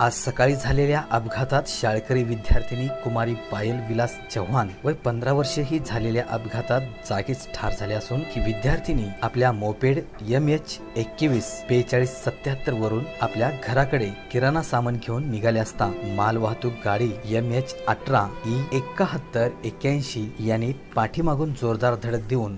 आज सकाळी झालेल्या अपघातात शाळकरी विद्यार्थिनी कुमारी पायल विलास चव्हाण वय पंधरा वर्षे ही झालेल्या अपघातात जागीच ठार झाले असून ही विद्यार्थिनी आपल्या मोपेड एम एच एकवीस बेचाळीस सत्याहत्तर वरून आपल्या घराकडे किराणा सामान घेऊन निघाले असता मालवाहतूक गाडी एम एच अठरा ई एकाहत्तर एक्क्याऐंशी याने पाठीमागून जोरदार धडक देऊन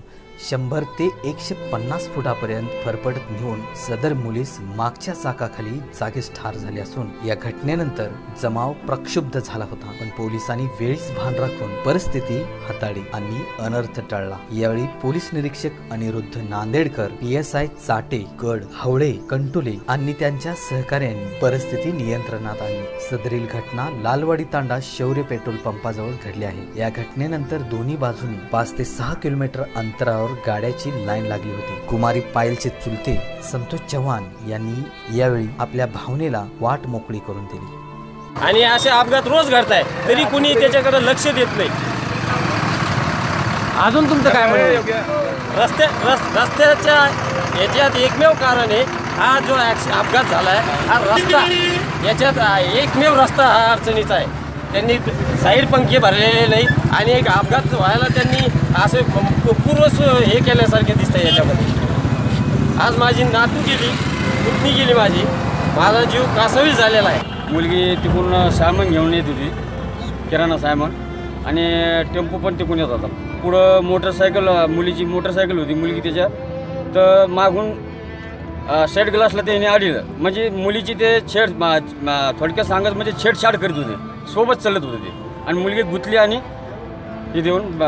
शंभर ते एकशे पन्नास फुटापर्यंत फरफडत नेऊन सदर मुलीस मागच्या चाकाखाली जागीच ठार झाले असून या घटनेनंतर जमाव प्रक्षुब्ध झाला होता. पण पोलिसांनी वेळीच भान राखून परिस्थिती हाताळली आणि अनर्थ टळला. यावेळी पोलीस निरीक्षक Aniruddha Nandedkar P S I Chate गड हवळे कंटुले आणि त्यांच्या सहकार्यांनी परिस्थिती नियंत्रणात आणली. सदरील घटना लालवाडी तांडा शौर्य पेट्रोल पंपाजवळ घडली आहे. या घटनेनंतर दोन्ही बाजूनी पाच ते सहा किलोमीटर अंतरावर गाड्याची लाईन लागली होती. कुमारी पायलचे चुलते संतोष चव्हाण यांनी यावेळी आपल्या भावनेला वाट मोकळी करून दिली. आणि असे अपघात रोज घडत आहे तरी कुणी त्याच्याकडे लक्ष देत नाही. अजून तुमचं काय म्हणणं आहे? रस्ते रस रस्त्याच्या याच्यात एकमेव कारण आहे हा जो अपघात झाला आहे हा रस्ता याच्यात एकमेव रस्ता हा अडचणीचा आहे. त्यांनी साईड पंखे भरलेले नाहीत आणि एक अपघात व्हायला त्यांनी असे प- हे केल्यासारखे दिसतं याच्यामध्ये. आज माझी नातू गेली पुतणी गेली माझी. माझा जीव कासावीस झालेला आहे. मुलगी तिकडून सामान घेऊन येत होती किराणा सामान आणि टेम्पो पण तिकडून येत होता. पुढं मोटरसायकल मुलीची मोटरसायकल होती मुलगी त्याच्या. तर मागून शेड ग्लासला त्याने आडलं म्हणजे मुलीची ते छेड थोडक्यात सांगत म्हणजे छेडछाड करीत होते. सोबत चालत होते ते. आणि मुलगी गुतली आणि हे देऊन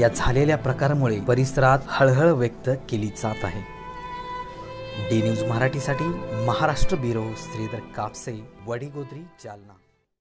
या झालेल्या प्रकारामुळे परिसरात हळहळ व्यक्त केली जात आहे. डी न्यूज मराठीसाठी महाराष्ट्र ब्युरो श्रीधर कापसे वडीगोद्री जालना.